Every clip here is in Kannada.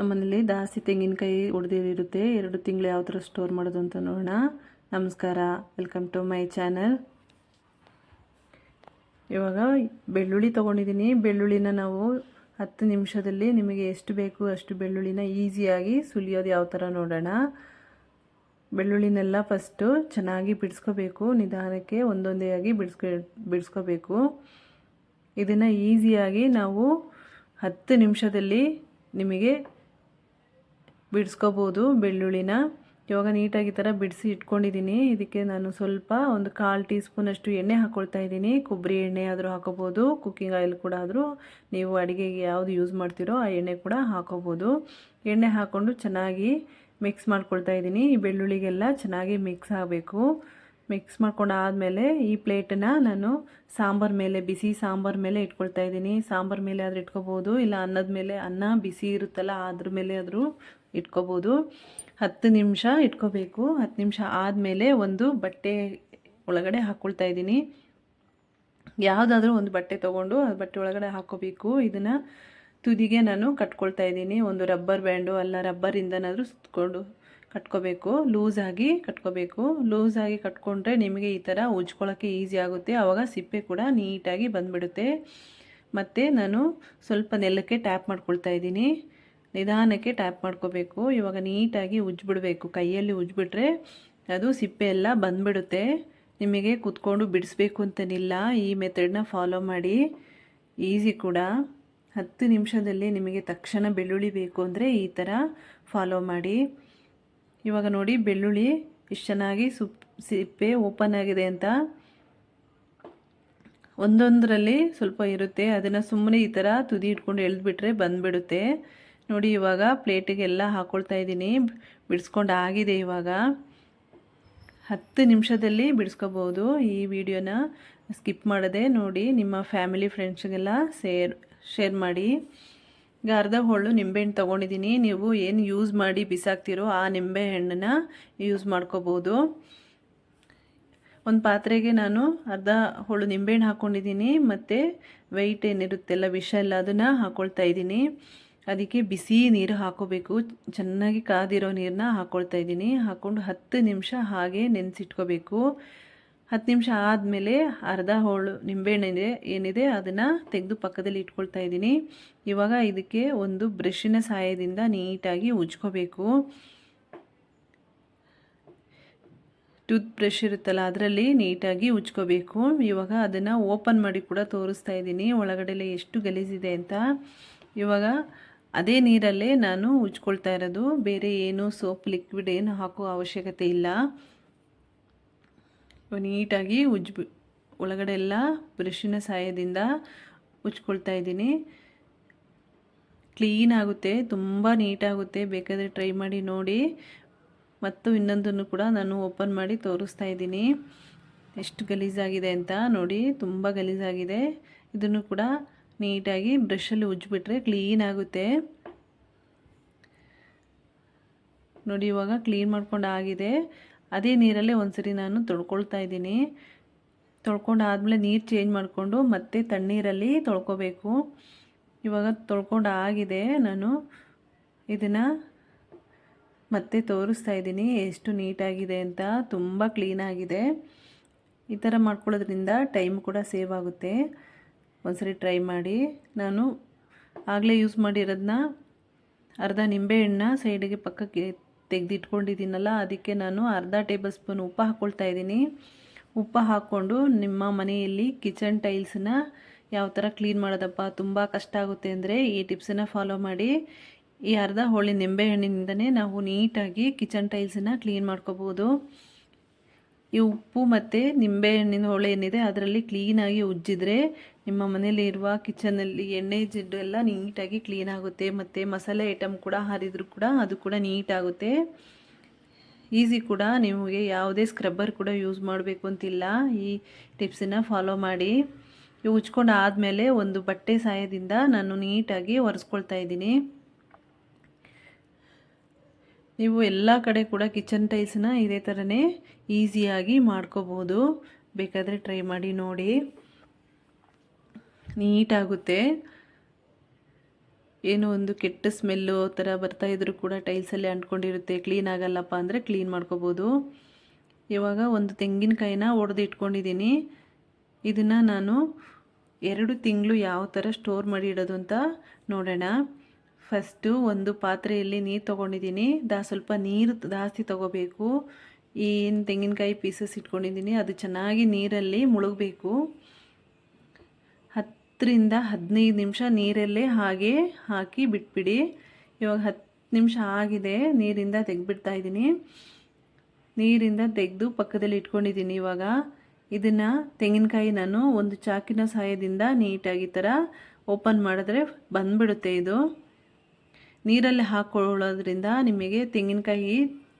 ನಮ್ಮನೇಲಿ ದಾಸಿ ತೆಂಗಿನಕಾಯಿ ಒಡೆದಿರುತ್ತೆ ಎರಡು ತಿಂಗಳು ಯಾವ ಥರ ಸ್ಟೋರ್ ಮಾಡೋದು ಅಂತ ನೋಡೋಣ. ನಮಸ್ಕಾರ ವೆಲ್ಕಮ್ ಟು ಮೈ ಚಾನಲ್ ಇವಾಗ ಬೆಳ್ಳುಳ್ಳಿ ತೊಗೊಂಡಿದ್ದೀನಿ. ಬೆಳ್ಳುಳ್ಳಿನ ನಾವು ಹತ್ತು ನಿಮಿಷದಲ್ಲಿ ನಿಮಗೆ ಎಷ್ಟು ಬೇಕು ಅಷ್ಟು ಬೆಳ್ಳುಳ್ಳಿನ ಈಸಿಯಾಗಿ ಸುಲಿಯೋದು ಯಾವ ಥರ ನೋಡೋಣ. ಬೆಳ್ಳುಳ್ಳಿನೆಲ್ಲ ಫಸ್ಟು ಚೆನ್ನಾಗಿ ಬಿಡಿಸ್ಕೋಬೇಕು. ನಿಧಾನಕ್ಕೆ ಒಂದೊಂದೇ ಆಗಿ ಬಿಡಿಸ್ಕೊ, ಬಿಡಿಸ್ಕೋಬೇಕು. ಇದನ್ನು ಈಸಿಯಾಗಿ ನಾವು ಹತ್ತು ನಿಮಿಷದಲ್ಲಿ ನಿಮಗೆ ಬಿಡಿಸ್ಕೋಬೋದು, ಬೆಳ್ಳುಳ್ಳಿನ. ಇವಾಗ ನೀಟಾಗಿ ಥರ ಬಿಡಿಸಿ ಇಟ್ಕೊಂಡಿದ್ದೀನಿ. ಇದಕ್ಕೆ ನಾನು ಸ್ವಲ್ಪ ಒಂದು ಕಾಲು ಟೀ ಸ್ಪೂನಷ್ಟು ಎಣ್ಣೆ ಹಾಕ್ಕೊಳ್ತಾ ಇದ್ದೀನಿ. ಕೊಬ್ಬರಿ ಎಣ್ಣೆ ಆದರೂ ಹಾಕೋಬೋದು, ಕುಕ್ಕಿಂಗ್ ಆಯಿಲ್ ಕೂಡ ಆದರೂ. ನೀವು ಅಡುಗೆಗೆ ಯಾವುದು ಯೂಸ್ ಮಾಡ್ತೀರೋ ಆ ಎಣ್ಣೆ ಕೂಡ ಹಾಕೋಬೋದು. ಎಣ್ಣೆ ಹಾಕ್ಕೊಂಡು ಚೆನ್ನಾಗಿ ಮಿಕ್ಸ್ ಮಾಡ್ಕೊಳ್ತಾ ಇದ್ದೀನಿ. ಈ ಬೆಳ್ಳುಳ್ಳಿಗೆಲ್ಲ ಚೆನ್ನಾಗಿ ಮಿಕ್ಸ್ ಆಗಬೇಕು. ಮಿಕ್ಸ್ ಮಾಡ್ಕೊಂಡು ಆದಮೇಲೆ ಈ ಪ್ಲೇಟನ್ನ ನಾನು ಸಾಂಬಾರ್ ಮೇಲೆ, ಬಿಸಿ ಸಾಂಬಾರ್ ಮೇಲೆ ಇಟ್ಕೊಳ್ತಾ ಇದ್ದೀನಿ. ಸಾಂಬಾರ್ ಮೇಲೆ ಆದರೂ ಇಟ್ಕೋಬೋದು, ಇಲ್ಲ ಅನ್ನದ ಮೇಲೆ ಅನ್ನ ಬಿಸಿ ಇರುತ್ತಲ್ಲ, ಅದ್ರ ಮೇಲೆ ಆದರೂ ಇಟ್ಕೋಬೋದು. ಹತ್ತು ನಿಮಿಷ ಇಟ್ಕೋಬೇಕು. ಹತ್ತು ನಿಮಿಷ ಆದಮೇಲೆ ಒಂದು ಬಟ್ಟೆ ಒಳಗಡೆ ಹಾಕ್ಕೊಳ್ತಾ ಇದ್ದೀನಿ. ಯಾವುದಾದ್ರೂ ಒಂದು ಬಟ್ಟೆ ತೊಗೊಂಡು ಆ ಬಟ್ಟೆ ಒಳಗಡೆ ಹಾಕ್ಕೋಬೇಕು ಇದನ್ನು ತುದಿಗೆ ನಾನು ಕಟ್ಕೊಳ್ತಾ ಇದ್ದೀನಿ. ಒಂದು ರಬ್ಬರ್ ಬ್ಯಾಂಡು, ಅಲ್ಲ ರಬ್ಬರಿಂದನಾದರೂ ಸುತ್ತಕೊಂಡು ಕಟ್ಕೋಬೇಕು. ಲೂಸಾಗಿ ಕಟ್ಕೋಬೇಕು. ಲೂಸಾಗಿ ಕಟ್ಕೊಂಡ್ರೆ ನಿಮಗೆ ಈ ಥರ ಉಜ್ಕೊಳ್ಳೋಕ್ಕೆ ಈಸಿ ಆಗುತ್ತೆ. ಆವಾಗ ಸಿಪ್ಪೆ ಕೂಡ ನೀಟಾಗಿ ಬಂದುಬಿಡುತ್ತೆ. ಮತ್ತು ನಾನು ಸ್ವಲ್ಪ ನೆಲಕ್ಕೆ ಟ್ಯಾಪ್ ಮಾಡ್ಕೊಳ್ತಾ ಇದ್ದೀನಿ. ನಿಧಾನಕ್ಕೆ ಟ್ಯಾಪ್ ಮಾಡ್ಕೋಬೇಕು. ಇವಾಗ ನೀಟಾಗಿ ಉಜ್ಬಿಡಬೇಕು ಕೈಯಲ್ಲಿ ಉಜ್ಜಿಬಿಟ್ರೆ ಅದು ಸಿಪ್ಪೆ ಎಲ್ಲ ಬಂದ್ಬಿಡುತ್ತೆ. ನಿಮಗೆ ಕೂತ್ಕೊಂಡು ಬಿಡಿಸ್ಬೇಕು ಅಂತನಿಲ್ಲ. ಈ ಮೆಥಡ್ನ ಫಾಲೋ ಮಾಡಿ. ಈಸಿ ಕೂಡ. ಹತ್ತು ನಿಮಿಷದಲ್ಲಿ ನಿಮಗೆ ತಕ್ಷಣ ಬೆಳ್ಳುಳ್ಳಿ ಬೇಕು ಅಂದರೆ ಈ ಥರ ಫಾಲೋ ಮಾಡಿ. ಇವಾಗ ನೋಡಿ ಬೆಳ್ಳುಳ್ಳಿ ಇಷ್ಟು ಚೆನ್ನಾಗಿ ಸುಪ್, ಸಿಪ್ಪೆ ಓಪನ್ ಆಗಿದೆ ಅಂತ. ಒಂದೊಂದರಲ್ಲಿ ಸ್ವಲ್ಪ ಇರುತ್ತೆ. ಅದನ್ನು ಸುಮ್ಮನೆ ಈ ಥರ ತುದಿ ಇಟ್ಕೊಂಡು ಎಳೆದ್ಬಿಟ್ರೆ ಬಂದುಬಿಡುತ್ತೆ. ನೋಡಿ, ಇವಾಗ ಪ್ಲೇಟಿಗೆಲ್ಲ ಹಾಕ್ಕೊಳ್ತಾ ಇದ್ದೀನಿ. ಬಿಡಿಸ್ಕೊಂಡು ಆಗಿದೆ ಇವಾಗ. ಹತ್ತು ನಿಮಿಷದಲ್ಲಿ ಬಿಡಿಸ್ಕೋಬೋದು. ಈ ವಿಡಿಯೋನ ಸ್ಕಿಪ್ ಮಾಡದೆ ನೋಡಿ, ನಿಮ್ಮ ಫ್ಯಾಮಿಲಿ ಫ್ರೆಂಡ್ಸ್ಗೆಲ್ಲ ಸೇರ್ ಶೇರ್ ಮಾಡಿ. ಈಗ ಅರ್ಧ ಹೋಳು ನಿಂಬೆಹಣ್ಣು ತೊಗೊಂಡಿದ್ದೀನಿ. ನೀವು ಏನು ಯೂಸ್ ಮಾಡಿ ಬಿಸಾಕ್ತಿರೋ ಆ ನಿಂಬೆಹಣ್ಣನ್ನ ಯೂಸ್ ಮಾಡ್ಕೋಬೋದು. ಒಂದು ಪಾತ್ರೆಗೆ ನಾನು ಅರ್ಧ ಹೋಳು ನಿಂಬೆಹಣ್ಣು ಹಾಕ್ಕೊಂಡಿದ್ದೀನಿ ಮತ್ತು ವೆಯ್ಟ್ ಏನಿರುತ್ತೆಲ್ಲ, ವಿಷ ಎಲ್ಲ ಅದನ್ನು ಹಾಕ್ಕೊಳ್ತಾ ಇದ್ದೀನಿ. ಅದಕ್ಕೆ ಬಿಸಿ ನೀರು ಹಾಕೋಬೇಕು. ಚೆನ್ನಾಗಿ ಕಾದಿರೋ ನೀರನ್ನ ಹಾಕ್ಕೊಳ್ತಾ ಇದ್ದೀನಿ. ಹಾಕ್ಕೊಂಡು ಹತ್ತು ನಿಮಿಷ ಹಾಗೆ ನೆನೆಸಿಟ್ಕೋಬೇಕು. ಹತ್ತು ನಿಮಿಷ ಆದಮೇಲೆ ಅರ್ಧ ಹೋಳು ನಿಂಬೆಹಣ್ಣಿದೆ ಏನಿದೆ ಅದನ್ನು ತೆಗೆದು ಪಕ್ಕದಲ್ಲಿ ಇಟ್ಕೊಳ್ತಾ ಇದ್ದೀನಿ. ಇವಾಗ ಇದಕ್ಕೆ ಒಂದು ಬ್ರಷಿನ ಸಹಾಯದಿಂದ ನೀಟಾಗಿ ಉಜ್ಕೋಬೇಕು. ಟೂತ್ ಬ್ರಷ್ ಇರುತ್ತಲ್ಲ ಅದರಲ್ಲಿ ನೀಟಾಗಿ ಉಜ್ಕೋಬೇಕು. ಇವಾಗ ಅದನ್ನು ಓಪನ್ ಮಾಡಿ ಕೂಡ ತೋರಿಸ್ತಾ ಇದ್ದೀನಿ. ಒಳಗಡೆಲೆ ಎಷ್ಟು ಗಲೀಜಿದೆ ಅಂತ. ಇವಾಗ ಅದೇ ನೀರಲ್ಲೇ ನಾನು ಉಜ್ಕೊಳ್ತಾ ಇರೋದು. ಬೇರೆ ಏನು ಸೋಪ್ ಲಿಕ್ವಿಡ್ ಏನು ಹಾಕೋ ಅವಶ್ಯಕತೆ ಇಲ್ಲ. ನೀಟಾಗಿ ಉಜ್ಬಿ ಒಳಗಡೆ ಎಲ್ಲ ಬ್ರಷಿನ ಸಹಾಯದಿಂದ ಉಜ್ಕೊಳ್ತಾ ಇದ್ದೀನಿ. ಕ್ಲೀನ್ ಆಗುತ್ತೆ, ತುಂಬ ನೀಟಾಗುತ್ತೆ. ಬೇಕಾದರೆ ಟ್ರೈ ಮಾಡಿ ನೋಡಿ. ಮತ್ತು ಇನ್ನೊಂದನ್ನು ಕೂಡ ನಾನು ಓಪನ್ ಮಾಡಿ ತೋರಿಸ್ತಾ ಇದ್ದೀನಿ. ಎಷ್ಟು ಗಲೀಜಾಗಿದೆ ಅಂತ ನೋಡಿ, ತುಂಬ ಗಲೀಜಾಗಿದೆ. ಇದನ್ನು ಕೂಡ ನೀಟಾಗಿ ಬ್ರಷಲ್ಲಿ ಉಜ್ಜಿಬಿಟ್ರೆ ಕ್ಲೀನ್ ಆಗುತ್ತೆ. ನೋಡಿ, ಇವಾಗ ಕ್ಲೀನ್ ಮಾಡ್ಕೊಂಡು ಆಗಿದೆ. ಅದೇ ನೀರಲ್ಲೇ ಒಂದ್ಸರಿ ನಾನು ತೊಳ್ಕೊಳ್ತಾ ಇದ್ದೀನಿ. ತೊಳ್ಕೊಂಡು ಆದಮೇಲೆ ನೀರು ಚೇಂಜ್ ಮಾಡಿಕೊಂಡು ಮತ್ತೆ ತಣ್ಣೀರಲ್ಲಿ ತೊಳ್ಕೊಬೇಕು. ಇವಾಗ ತೊಳ್ಕೊಂಡು ಆಗಿದೆ ನಾನು. ಇದನ್ನು ಮತ್ತೆ ತೋರಿಸ್ತಾ ಇದ್ದೀನಿ ಎಷ್ಟು ನೀಟಾಗಿದೆ ಅಂತ. ತುಂಬ ಕ್ಲೀನಾಗಿದೆ ಈ ಥರ ಮಾಡ್ಕೊಳ್ಳೋದ್ರಿಂದ ಟೈಮ್ ಕೂಡ ಸೇವ್ ಆಗುತ್ತೆ. ಒಂದ್ಸರಿ ಟ್ರೈ ಮಾಡಿ. ನಾನು ಆಗಲೇ ಯೂಸ್ ಮಾಡಿರೋದನ್ನ ಅರ್ಧ ನಿಂಬೆಹಣ್ಣ ಸೈಡಿಗೆ ಪಕ್ಕಕ್ಕೆ ತೆಗೆದಿಟ್ಕೊಂಡಿದ್ದೀನಲ್ಲ, ಅದಕ್ಕೆ ನಾನು ಅರ್ಧ ಟೇಬಲ್ ಸ್ಪೂನ್ ಉಪ್ಪು ಹಾಕ್ಕೊಳ್ತಾ ಇದ್ದೀನಿ. ಉಪ್ಪು ಹಾಕ್ಕೊಂಡು ನಿಮ್ಮ ಮನೆಯಲ್ಲಿ ಕಿಚನ್ ಟೈಲ್ಸನ್ನ ಯಾವ ಥರ ಕ್ಲೀನ್ ಮಾಡೋದಪ್ಪ ತುಂಬ ಕಷ್ಟ ಆಗುತ್ತೆ ಅಂದರೆ ಈ ಟಿಪ್ಸನ್ನು ಫಾಲೋ ಮಾಡಿ. ಈ ಅರ್ಧ ಹೋಳಿ ನಿಂಬೆಹಣ್ಣಿನಿಂದನೇ ನಾವು ನೀಟಾಗಿ ಕಿಚನ್ ಟೈಲ್ಸನ್ನು ಕ್ಲೀನ್ ಮಾಡ್ಕೋಬೋದು. ಈ ಉಪ್ಪು ಮತ್ತು ನಿಂಬೆಹಣ್ಣಿನ ಹೋಳೆ ಏನಿದೆ, ಅದರಲ್ಲಿ ಕ್ಲೀನಾಗಿ ಉಜ್ಜಿದ್ರೆ ನಿಮ್ಮ ಮನೇಲಿ ಇರುವ ಕಿಚನಲ್ಲಿ ಎಣ್ಣೆ, ಜಿಡ್ಡು ಎಲ್ಲ ನೀಟಾಗಿ ಕ್ಲೀನ್ ಆಗುತ್ತೆ. ಮತ್ತು ಮಸಾಲೆ ಐಟಮ್ ಕೂಡ ಹಾರಿದ್ರು ಕೂಡ ಅದು ಕೂಡ ನೀಟಾಗುತ್ತೆ. ಈಸಿ ಕೂಡ ನಿಮಗೆ ಯಾವುದೇ ಸ್ಕ್ರಬ್ಬರ್ ಕೂಡ ಯೂಸ್ ಮಾಡಬೇಕು ಅಂತಿಲ್ಲ. ಈ ಟಿಪ್ಸನ್ನು ಫಾಲೋ ಮಾಡಿ. ಉಜ್ಕೊಂಡು ಆದಮೇಲೆ ಒಂದು ಬಟ್ಟೆ ಸಹಾಯದಿಂದ ನಾನು ನೀಟಾಗಿ ಒರೆಸ್ಕೊಳ್ತಾ ಇದ್ದೀನಿ. ನೀವು ಎಲ್ಲ ಕಡೆ ಕೂಡ ಕಿಚನ್ ಟೈಲ್ಸ್ನ ಇದೇ ಥರನೇ ಈಸಿಯಾಗಿ ಮಾಡ್ಕೋಬೋದು ಬೇಕಾದರೆ ಟ್ರೈ ಮಾಡಿ ನೋಡಿ. ನೀಟಾಗುತ್ತೆ. ಏನೋ ಒಂದು ಕೆಟ್ಟ ಸ್ಮೆಲ್ಲು ಥರ ಬರ್ತಾ ಇದ್ರೂ ಕೂಡ ಟೈಲ್ಸಲ್ಲಿ ಅಂಟ್ಕೊಂಡಿರುತ್ತೆ. ಕ್ಲೀನ್ ಆಗಲ್ಲಪ್ಪ ಅಂದರೆ ಕ್ಲೀನ್ ಮಾಡ್ಕೋಬೋದು. ಇವಾಗ ಒಂದು ತೆಂಗಿನಕಾಯಿನ ಒಡೆದು ಇಟ್ಕೊಂಡಿದ್ದೀನಿ ಇದನ್ನು ನಾನು ಎರಡು ತಿಂಗಳು ಯಾವ ಥರ ಸ್ಟೋರ್ ಮಾಡಿ ಇಡೋದು ಅಂತ ನೋಡೋಣ. ಫಸ್ಟು ಒಂದು ಪಾತ್ರೆಯಲ್ಲಿ ನೀರು ತೊಗೊಂಡಿದ್ದೀನಿ. ದಾ ಸ್ವಲ್ಪ ನೀರು ಜಾಸ್ತಿ ತೊಗೋಬೇಕು. ಏನು ತೆಂಗಿನಕಾಯಿ ಪೀಸಸ್ ಇಟ್ಕೊಂಡಿದ್ದೀನಿ. ಅದು ಚೆನ್ನಾಗಿ ನೀರಲ್ಲಿ ಮುಳುಗಬೇಕು. ಹತ್ತರಿಂದ ಹದಿನೈದು ನಿಮಿಷ ನೀರಲ್ಲೇ ಹಾಗೆ ಹಾಕಿ ಬಿಟ್ಬಿಡಿ. ಇವಾಗ ಹತ್ತು ನಿಮಿಷ ಆಗಿದೆ, ನೀರಿಂದ ತೆಗೆದ್ಬಿಡ್ತಾ ಇದ್ದೀನಿ. ನೀರಿಂದ ತೆಗೆದು ಪಕ್ಕದಲ್ಲಿ ಇಟ್ಕೊಂಡಿದ್ದೀನಿ ಇವಾಗ. ಇದನ್ನು ತೆಂಗಿನಕಾಯಿ ನಾನು ಒಂದು ಚಾಕಿನ ಸಹಾಯದಿಂದ ನೀಟಾಗಿ ಥರ ಓಪನ್ ಮಾಡಿದ್ರೆ ಬಂದ್ಬಿಡುತ್ತೆ ಇದು. ನೀರಲ್ಲಿ ಹಾಕ್ಕೊಳ್ಳೋದ್ರಿಂದ ನಿಮಗೆ ತೆಂಗಿನಕಾಯಿ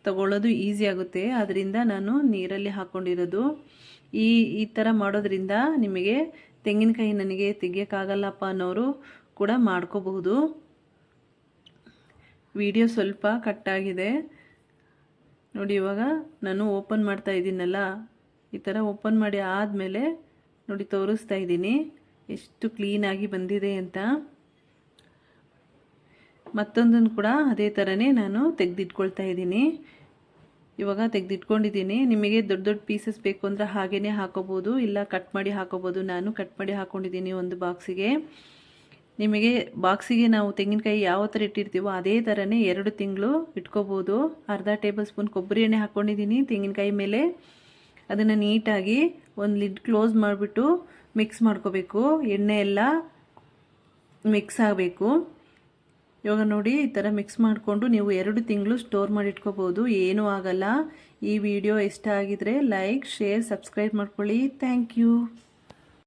ತಗೊಳ್ಳೋದು ಈಸಿ ಆಗುತ್ತೆ. ಅದರಿಂದ ನಾನು ನೀರಲ್ಲಿ ಹಾಕ್ಕೊಂಡಿರೋದು ಈ ಈ ಥರ ಮಾಡೋದ್ರಿಂದ ನಿಮಗೆ ತೆಂಗಿನಕಾಯಿ ನನಗೆ ತೆಗಿಯೋಕ್ಕಾಗಲ್ಲಪ್ಪ ಅನ್ನೋರು ಕೂಡ ಮಾಡ್ಕೋಬಹುದು. ವಿಡಿಯೋ ಸ್ವಲ್ಪ ಕಟ್ಟಾಗಿದೆ. ನೋಡಿ, ಇವಾಗ ನಾನು ಓಪನ್ ಮಾಡ್ತಾ ಇದ್ದೀನಲ್ಲ, ಈ ಥರ ಓಪನ್ ಮಾಡಿ ಆದಮೇಲೆ ನೋಡಿ, ತೋರಿಸ್ತಾ ಇದ್ದೀನಿ. ಎಷ್ಟು ಕ್ಲೀನಾಗಿ ಬಂದಿದೆ ಅಂತ. ಮತ್ತೊಂದನ್ನು ಕೂಡ ಅದೇ ಥರನೇ ನಾನು ತೆಗೆದಿಟ್ಕೊಳ್ತಾ ಇದ್ದೀನಿ. ಇವಾಗ ತೆಗೆದಿಟ್ಕೊಂಡಿದ್ದೀನಿ. ನಿಮಗೆ ದೊಡ್ಡ ದೊಡ್ಡ ಪೀಸಸ್ ಬೇಕು ಅಂದರೆ ಹಾಗೇ ಹಾಕೋಬೋದು. ಇಲ್ಲ ಕಟ್ ಮಾಡಿ ಹಾಕೋಬೋದು. ನಾನು ಕಟ್ ಮಾಡಿ ಹಾಕ್ಕೊಂಡಿದ್ದೀನಿ ಒಂದು ಬಾಕ್ಸಿಗೆ ನಿಮಗೆ ಬಾಕ್ಸಿಗೆ ನಾವು ತೆಂಗಿನಕಾಯಿ ಯಾವ ಥರ ಇಟ್ಟಿರ್ತೀವೋ ಅದೇ ಥರನೇ ಎರಡು ತಿಂಗಳು ಇಟ್ಕೋಬೋದು. ಅರ್ಧ ಟೇಬಲ್ ಸ್ಪೂನ್ ಕೊಬ್ಬರಿ ಎಣ್ಣೆ ಹಾಕ್ಕೊಂಡಿದ್ದೀನಿ ತೆಂಗಿನಕಾಯಿ ಮೇಲೆ. ಅದನ್ನು ನೀಟಾಗಿ ಒಂದು ಲಿಡ್ ಕ್ಲೋಸ್ ಮಾಡಿಬಿಟ್ಟು ಮಿಕ್ಸ್ ಮಾಡ್ಕೋಬೇಕು. ಎಣ್ಣೆ ಎಲ್ಲ ಮಿಕ್ಸ್ ಆಗಬೇಕು. ಇವಾಗ ನೋಡಿ ಈ ಥರ ಮಿಕ್ಸ್ ಮಾಡಿಕೊಂಡು ನೀವು ಎರಡು ತಿಂಗಳು ಸ್ಟೋರ್ ಮಾಡಿ ಇಟ್ಕೋಬೋದು ಏನೂ ಆಗಲ್ಲ. ಈ ವಿಡಿಯೋ ಇಷ್ಟ ಆಗಿದರೆ ಲೈಕ್ ಶೇರ್ ಸಬ್ಸ್ಕ್ರೈಬ್ ಮಾಡ್ಕೊಳ್ಳಿ. Thank you